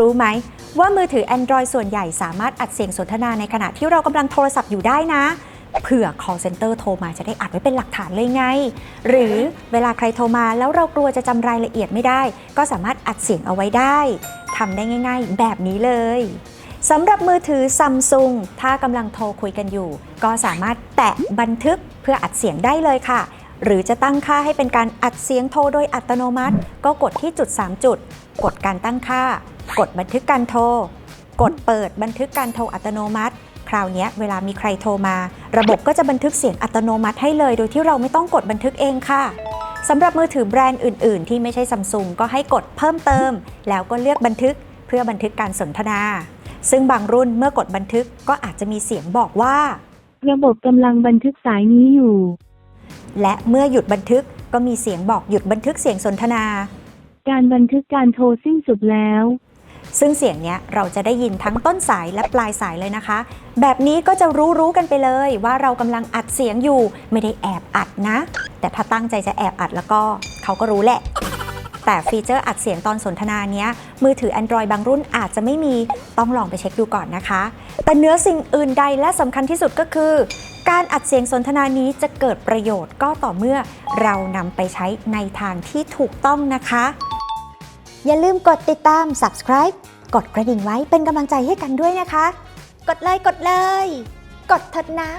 รู้ไหม ว่ามือถือ Android ส่วนใหญ่สามารถอัดเสียงสนทนาในขณะที่เรากำลังโทรศัพท์อยู่ได้นะ เผื่อ call center โทรมาจะได้อัดไว้เป็นหลักฐานเลยไง หรือเวลาใครโทรมาแล้วเรากลัวจะจำรายละเอียดไม่ได้ ก็สามารถอัดเสียงเอาไว้ได้ทำได้ง่าย ๆ แบบนี้เลยสำหรับมือถือซัมซุงถ้ากำลังโทรคุยกันอยู่ ก็สามารถแตะบันทึกเพื่ออัดเสียงได้เลยค่ะ หรือจะตั้งค่าให้เป็นการอัดเสียงโทรโดยอัตโนมัติ ก็กดที่จุด 3 จุด กดการตั้งค่า กดบันทึกการโทร กดเปิดบันทึกการโทรอัตโนมัติ คราวเนี้ยเวลามีใครโทรมา ระบบก็จะบันทึกเสียงอัตโนมัติให้เลย โดยที่เราไม่ต้องกดบันทึกเองค่ะสำหรับมือถือแบรนด์อื่น ๆ ที่ไม่ใช่ซัมซุงก็ให้กดเพิ่มเติม แล้วก็เลือกบันทึกเพื่อบันทึกการสนทนา ซึ่งบางรุ่นเมื่อกดบันทึกก็อาจจะมีเสียงบอกว่า ระบบกำลังบันทึกสายนี้อยู่ และเมื่อหยุดบันทึกก็มีเสียงบอกหยุดบันทึกเสียงสนทนา การบันทึกการโทรสิ้นสุดแล้ว ซึ่งเสียงเนี้ยเราจะได้ยินทั้งต้นสายและปลายสายเลยนะคะ แบบนี้ก็จะรู้รู้ๆกันไปเลยว่าเรากำลังอัดเสียงอยู่ไม่ได้แอบอัดนะ แต่ถ้าตั้งใจจะแอบอัดแล้วก็เขาก็รู้แหละ แต่ฟีเจอร์อัดเสียงตอนสนทนาเนี้ยมือถือ Android บางรุ่นอาจจะไม่มีต้องลองไปเช็คดูก่อนนะคะ แต่เนื้อสิ่งอื่นใดและสำคัญที่สุดก็คือ การอัดเสียงสนทนานี้จะเกิดประโยชน์ก็ต่อเมื่อเรานำไปใช้ในทางที่ถูกต้องนะคะ อย่าลืมกดติดตาม subscribe กดกระดิ่งไว้เป็นกำลังใจให้กันด้วยนะคะ กดเลยกดเลย กดเถิดนะ